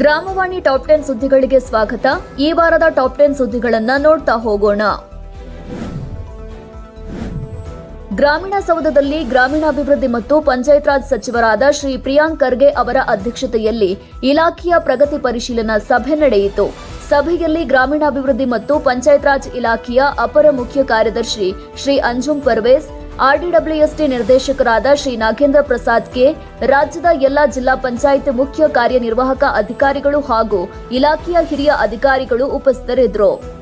ಗ್ರಾಮವಾಣಿ top ten ಸುದ್ದಿಗಳಿಗೆ ಸ್ವಾಗತ. ಈ ವಾರದ ಟಾಪ್ ಟೆನ್ ಸುದ್ದಿಗಳನ್ನ ನೋಡ್ತಾ ಹೋಗೋಣ. ಗ್ರಾಮೀಣ ಸೌಧದಲ್ಲಿ ಗ್ರಾಮೀಣಾಭಿವೃದ್ಧಿ ಮತ್ತು ಪಂಚಾಯತ್ ರಾಜ್ ಸಚಿವರಾದ ಶ್ರೀ ಪ್ರಿಯಾಂಕ್ ಖರ್ಗೆ ಅವರ ಅಧ್ಯಕ್ಷತೆಯಲ್ಲಿ ಇಲಾಖೆಯ ಪ್ರಗತಿ ಪರಿಶೀಲನಾ ಸಭೆ ನಡೆಯಿತು. ಸಭೆಯಲ್ಲಿ ಗ್ರಾಮೀಣಾಭಿವೃದ್ಧಿ ಮತ್ತು ಪಂಚಾಯತ್ ರಾಜ್ ಇಲಾಖೆಯ ಅಪರ ಮುಖ್ಯ ಕಾರ್ಯದರ್ಶಿ ಶ್ರೀ ಅಂಜುಂ ಪರ್ವೇಸ್ ಆರ್ಡಿಡಬ್ಲ್ಯೂಎಸ್ಟಿ ನಿರ್ದೇಶಕರಾದ ಶ್ರೀ ನಾಗೇಂದ್ರ ಪ್ರಸಾದ್ ಕೆ, ರಾಜ್ಯದ ಎಲ್ಲ ಜಿಲ್ಲಾ ಪಂಚಾಯತ್ ಮುಖ್ಯ ಕಾರ್ಯನಿರ್ವಾಹಕ ಅಧಿಕಾರಿಗಳು ಹಾಗೂ ಇಲಾಖೆಯ ಹಿರಿಯ ಅಧಿಕಾರಿಗಳು ಉಪಸ್ಥಿತರಿದ್ದರು.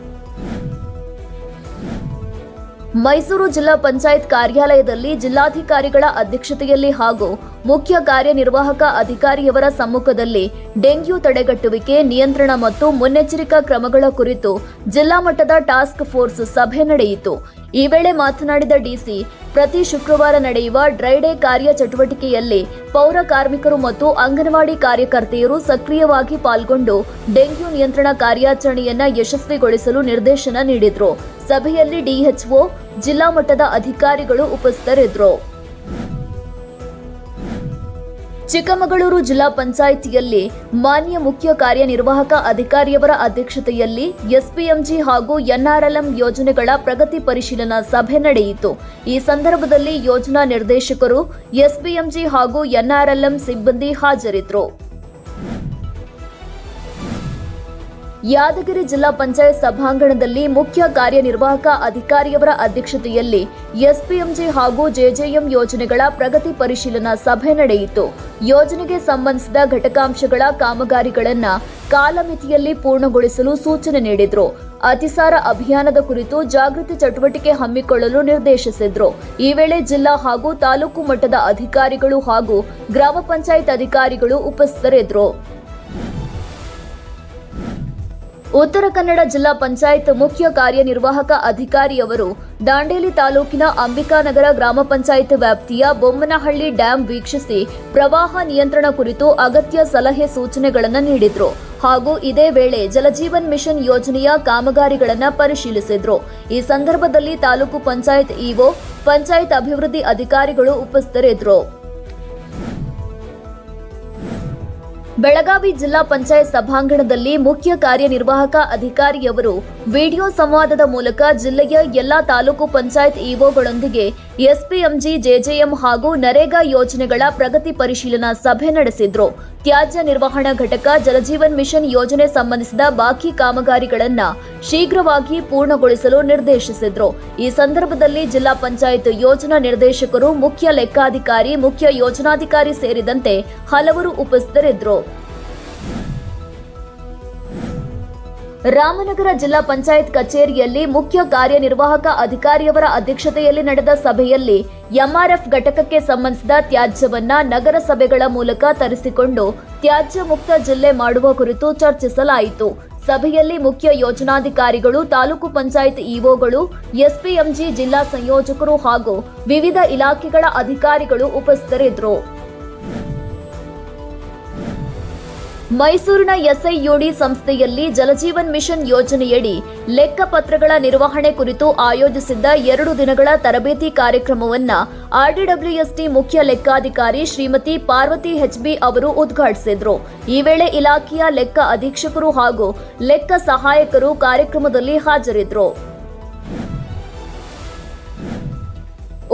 ಮೈಸೂರು ಜಿಲ್ಲಾ ಪಂಚಾಯತ್ ಕಾರ್ಯಾಲಯದಲ್ಲಿ ಜಿಲ್ಲಾಧಿಕಾರಿಗಳ ಅಧ್ಯಕ್ಷತೆಯಲ್ಲಿ ಹಾಗೂ ಮುಖ್ಯ ಕಾರ್ಯನಿರ್ವಾಹಕ ಅಧಿಕಾರಿಯವರ ಸಮ್ಮುಖದಲ್ಲಿ ಡೆಂಗ್ಯೂ ತಡೆಗಟ್ಟುವಿಕೆ, ನಿಯಂತ್ರಣ ಮತ್ತು ಮುನ್ನೆಚ್ಚರಿಕಾ ಕ್ರಮಗಳ ಕುರಿತು ಜಿಲ್ಲಾ ಮಟ್ಟದ ಟಾಸ್ಕ್ ಫೋರ್ಸ್ ಸಭೆ ನಡೆಯಿತು. ಈ ವೇಳೆ ಮಾತನಾಡಿದ ಡಿಸಿ, ಪ್ರತಿ ಶುಕ್ರವಾರ ನಡೆಯುವ ಡ್ರೈ ಡೇ ಕಾರ್ಯ ಚಟುವಟಿಕೆಯಲ್ಲಿ ಪೌರ ಕಾರ್ಮಿಕರು ಮತ್ತು ಅಂಗನವಾಡಿ ಕಾರ್ಯಕರ್ತೆಯರು ಸಕ್ರಿಯವಾಗಿ ಪಾಲ್ಗೊಂಡು ಡೆಂಗ್ಯೂ ನಿಯಂತ್ರಣ ಕಾರ್ಯಾಚರಣೆಯನ್ನ ಯಶಸ್ವಿಗೊಳಿಸಲು ನಿರ್ದೇಶನ ನೀಡಿದ್ರು. ಸಭೆಯಲ್ಲಿ ಡಿಎಚ್ಒ ಜಿಲ್ಲಾ ಮಟ್ಟದ ಅಧಿಕಾರಿಗಳು ಉಪಸ್ಥಿತರಿದ್ದರು. ಚಿಕ್ಕಮಗಳೂರು ಜಿಲ್ಲಾ ಪಂಚಾಯಿತಿಯಲ್ಲಿ ಮಾನ್ಯ ಮುಖ್ಯ ಕಾರ್ಯನಿರ್ವಾಹಕ ಅಧಿಕಾರಿಯವರ ಅಧ್ಯಕ್ಷತೆಯಲ್ಲಿ ಎಸ್ಪಿಎಂಜಿ ಹಾಗೂ ಎನ್ಆರ್ಎಲ್ಎಂ ಯೋಜನೆಗಳ ಪ್ರಗತಿ ಪರಿಶೀಲನಾ ಸಭೆ ನಡೆಯಿತು. ಈ ಸಂದರ್ಭದಲ್ಲಿ ಯೋಜನಾ ನಿರ್ದೇಶಕರು, ಎಸ್ಪಿಎಂಜಿ ಹಾಗೂ ಎನ್ಆರ್ಎಲ್ಎಂ ಸಿಬ್ಬಂದಿ ಹಾಜರಿದ್ದರು. ಯಾದಗಿರಿ ಜಿಲ್ಲಾ ಪಂಚಾಯತ್ ಸಭಾಂಗಣದಲ್ಲಿ ಮುಖ್ಯ ಕಾರ್ಯನಿರ್ವಾಹಕ ಅಧಿಕಾರಿಯವರ ಅಧ್ಯಕ್ಷತೆಯಲ್ಲಿ ಎಸ್ಪಿಎಂಜಿ ಹಾಗೂ ಜೆಜೆಎಂ ಯೋಜನೆಗಳ ಪ್ರಗತಿ ಪರಿಶೀಲನಾ ಸಭೆ ನಡೆಯಿತು. ಯೋಜನೆಗೆ ಸಂಬಂಧಿಸಿದ ಘಟಕಾಂಶಗಳ ಕಾಮಗಾರಿಗಳನ್ನು ಕಾಲಮಿತಿಯಲ್ಲಿ ಪೂರ್ಣಗೊಳಿಸಲು ಸೂಚನೆ ನೀಡಿದರು. ಅತಿಸಾರ ಅಭಿಯಾನದ ಕುರಿತು ಜಾಗೃತಿ ಚಟುವಟಿಕೆ ಹಮ್ಮಿಕೊಳ್ಳಲು ನಿರ್ದೇಶಿಸಿದ್ರು. ಈ ವೇಳೆ ಜಿಲ್ಲಾ ಹಾಗೂ ತಾಲೂಕು ಮಟ್ಟದ ಅಧಿಕಾರಿಗಳು ಹಾಗೂ ಗ್ರಾಮ ಪಂಚಾಯತ್ ಅಧಿಕಾರಿಗಳು ಉಪಸ್ಥಿತರಿದ್ದರು. ಉತ್ತರ ಕನ್ನಡ ಜಿಲ್ಲಾ ಪಂಚಾಯತ್ ಮುಖ್ಯ ಕಾರ್ಯನಿರ್ವಾಹಕ ಅಧಿಕಾರಿಯವರು ದಾಂಡೇಲಿ ತಾಲೂಕಿನ ಅಂಬಿಕಾನಗರ ಗ್ರಾಮ ಪಂಚಾಯತ್ ವ್ಯಾಪ್ತಿಯ ಬೊಮ್ಮನಹಳ್ಳಿ ಡ್ಯಾಂ ವೀಕ್ಷಿಸಿ ಪ್ರವಾಹ ನಿಯಂತ್ರಣ ಕುರಿತು ಅಗತ್ಯ ಸಲಹೆ ಸೂಚನೆಗಳನ್ನು ನೀಡಿದರು. ಹಾಗೂ ಇದೇ ವೇಳೆ ಜಲಜೀವನ್ ಮಿಷನ್ ಯೋಜನೆಯ ಕಾಮಗಾರಿಗಳನ್ನು ಪರಿಶೀಲಿಸಿದ್ರು. ಈ ಸಂದರ್ಭದಲ್ಲಿ ತಾಲೂಕು ಪಂಚಾಯತ್ ಇಒ, ಪಂಚಾಯತ್ ಅಭಿವೃದ್ಧಿ ಅಧಿಕಾರಿಗಳು ಉಪಸ್ಥಿತರಿದ್ದರು ಬೆಳಗಾವಿ ಜಿಲ್ಲಾ ಪಂಚಾಯತ್ ಸಭಾಂಗಣದಲ್ಲಿ ಮುಖ್ಯ ಕಾರ್ಯನಿರ್ವಾಹಕ ಅಧಿಕಾರಿಯವರು ವಿಡಿಯೋ ಸಂವಾದದ ಮೂಲಕ ಜಿಲ್ಲೆಯ ಎಲ್ಲಾ ತಾಲೂಕು ಪಂಚಾಯತ್ ಇಒಗಳೊಂದಿಗೆ ಎಸ್ಪಿಎಂಜಿ, ಜೆಜೆಎಂ ಹಾಗೂ ನರೇಗಾ ಯೋಜನೆಗಳ ಪ್ರಗತಿ ಪರಿಶೀಲನಾ ಸಭೆ ನಡೆಸಿದ್ರು. ತ್ಯಾಜ್ಯ ನಿರ್ವಹಣಾ ಘಟಕ ಜಲಜೀವನ್ ಮಿಷನ್ ಯೋಜನೆ ಸಂಬಂಧಿಸಿದ ಬಾಕಿ ಕಾಮಗಾರಿಗಳನ್ನು ಶೀಘ್ರವಾಗಿ ಪೂರ್ಣಗೊಳಿಸಲು ನಿರ್ದೇಶಿಸಿದ್ರು. ಈ ಸಂದರ್ಭದಲ್ಲಿ ಜಿಲ್ಲಾ ಪಂಚಾಯತ್ ಯೋಜನಾ ನಿರ್ದೇಶಕರು, ಮುಖ್ಯ ಲೆಕ್ಕಾಧಿಕಾರಿ, ಮುಖ್ಯ ಯೋಜನಾಧಿಕಾರಿ ಸೇರಿದಂತೆ ಹಲವರು ಉಪಸ್ಥಿತರಿದ್ದರು ರಾಮನಗರ ಜಿಲ್ಲಾ ಪಂಚಾಯತ್ ಕಚೇರಿಯಲ್ಲಿ ಮುಖ್ಯ ಕಾರ್ಯನಿರ್ವಾಹಕ ಅಧಿಕಾರಿಯವರ ಅಧ್ಯಕ್ಷತೆಯಲ್ಲಿ ನಡೆದ ಸಭೆಯಲ್ಲಿ ಎಂಆರ್ಎಫ್ ಘಟಕಕ್ಕೆ ಸಂಬಂಧಿಸಿದ ತ್ಯಾಜ್ಯವನ್ನ ನಗರಸಭೆಗಳ ಮೂಲಕ ತರಿಸಿಕೊಂಡು ತ್ಯಾಜ್ಯ ಮುಕ್ತ ಜಿಲ್ಲೆ ಮಾಡುವ ಕುರಿತು ಚರ್ಚಿಸಲಾಯಿತು. ಸಭೆಯಲ್ಲಿ ಮುಖ್ಯ ಯೋಜನಾಧಿಕಾರಿಗಳು, ತಾಲೂಕು ಪಂಚಾಯತ್ ಇಒಗಳು, ಎಸ್ಪಿಎಂಜಿ ಜಿಲ್ಲಾ ಸಂಯೋಜಕರು ಹಾಗೂ ವಿವಿಧ ಇಲಾಖೆಗಳ ಅಧಿಕಾರಿಗಳು ಉಪಸ್ಥಿತರಿದ್ದರು. ಮೈಸೂರಿನ ಎಸ್ಐಯುಡಿ ಸಂಸ್ಥೆಯಲ್ಲಿ ಜಲಜೀವನ್ ಮಿಷನ್ ಯೋಜನೆಯಡಿ ಲೆಕ್ಕಪತ್ರಗಳ ನಿರ್ವಹಣೆ ಕುರಿತು ಆಯೋಜಿಸಿದ್ದ ಎರಡು ದಿನಗಳ ತರಬೇತಿ ಕಾರ್ಯಕ್ರಮವನ್ನು ಆರ್ಡಿಡಬ್ಲ್ಯೂಎಸ್ಟಿ ಮುಖ್ಯ ಲೆಕ್ಕಾಧಿಕಾರಿ ಶ್ರೀಮತಿ ಪಾರ್ವತಿ ಹೆಚ್ಬಿ ಅವರು ಉದ್ಘಾಟಿಸಿದ್ರು. ಈ ವೇಳೆ ಇಲಾಖೆಯ ಲೆಕ್ಕ ಅಧೀಕ್ಷಕರು ಹಾಗೂ ಲೆಕ್ಕ ಸಹಾಯಕರು ಕಾರ್ಯಕ್ರಮದಲ್ಲಿ ಹಾಜರಿದ್ದರು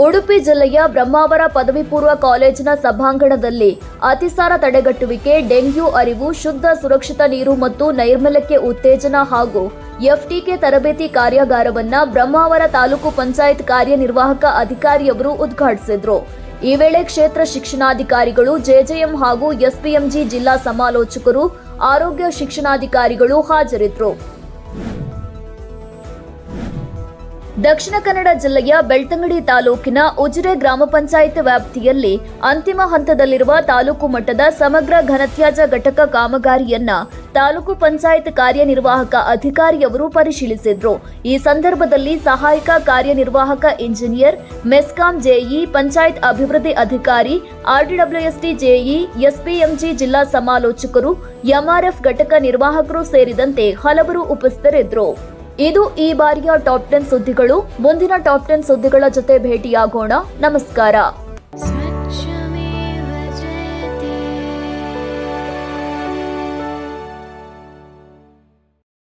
ಉಡುಪಿ ಜಿಲ್ಲೆಯ ಬ್ರಹ್ಮಾವರ ಪದವಿ ಪೂರ್ವ ಕಾಲೇಜಿನ ಸಭಾಂಗಣದಲ್ಲಿ ಅತಿಸಾರ ತಡೆಗಟ್ಟುವಿಕೆ, ಡೆಂಗ್ಯೂ ಅರಿವು, ಶುದ್ಧ ಸುರಕ್ಷಿತ ನೀರು ಮತ್ತು ನೈರ್ಮಲ್ಯಕ್ಕೆ ಉತ್ತೇಜನ ಹಾಗೂ ಎಫ್ಟಿಕೆ ತರಬೇತಿ ಕಾರ್ಯಾಗಾರವನ್ನ ಬ್ರಹ್ಮಾವರ ತಾಲೂಕು ಪಂಚಾಯತ್ ಕಾರ್ಯನಿರ್ವಾಹಕ ಅಧಿಕಾರಿಯವರು ಉದ್ಘಾಟಿಸಿದ್ರು. ಈ ವೇಳೆ ಕ್ಷೇತ್ರ ಶಿಕ್ಷಣಾಧಿಕಾರಿಗಳು, ಜೆಜೆಎಂ ಹಾಗೂ ಎಸ್ಪಿಎಂಜಿ ಜಿಲ್ಲಾ ಸಮಾಲೋಚಕರು, ಆರೋಗ್ಯ ಶಿಕ್ಷಣಾಧಿಕಾರಿಗಳು ಹಾಜರಿದ್ದರು ದಕ್ಷಿಣ ಕನ್ನಡ ಜಿಲ್ಲೆಯ ಬೆಳ್ತಂಗಡಿ ತಾಲೂಕಿನ ಉಜಿರೆ ಗ್ರಾಮ ಪಂಚಾಯತ್ ವ್ಯಾಪ್ತಿಯಲ್ಲಿ ಅಂತಿಮ ಹಂತದಲ್ಲಿರುವ ತಾಲೂಕು ಮಟ್ಟದ ಸಮಗ್ರ ಘನತ್ಯಾಜ್ಯ ಘಟಕ ಕಾಮಗಾರಿಯನ್ನ ತಾಲೂಕು ಪಂಚಾಯತ್ ಕಾರ್ಯನಿರ್ವಾಹಕ ಅಧಿಕಾರಿಯವರು ಪರಿಶೀಲಿಸಿದ್ರು. ಈ ಸಂದರ್ಭದಲ್ಲಿ ಸಹಾಯಕ ಕಾರ್ಯನಿರ್ವಾಹಕ ಇಂಜಿನಿಯರ್, ಮೆಸ್ಕಾಂ ಜೆಇ, ಪಂಚಾಯತ್ ಅಭಿವೃದ್ಧಿ ಅಧಿಕಾರಿ ಆರ್ಡಿಡಬ್ಲ್ಯೂಎಸ್ಟಿ ಜೆಇ, ಎಸ್ಪಿಎಂಜಿ ಜಿಲ್ಲಾ ಸಮಾಲೋಚಕರು, ಎಂಆರ್ಎಫ್ ಘಟಕ ನಿರ್ವಾಹಕರು ಸೇರಿದಂತೆ ಹಲವರು ಉಪಸ್ಥಿತರಿದ್ದರು ಇದು ಈ ಬಾರಿಯ ಟಾಪ್ ಟೆನ್ ಸುದ್ದಿಗಳು. ಮುಂದಿನ ಟಾಪ್ ಟೆನ್ ಸುದ್ದಿಗಳ ಜೊತೆ ಭೇಟಿಯಾಗೋಣ. ನಮಸ್ಕಾರ.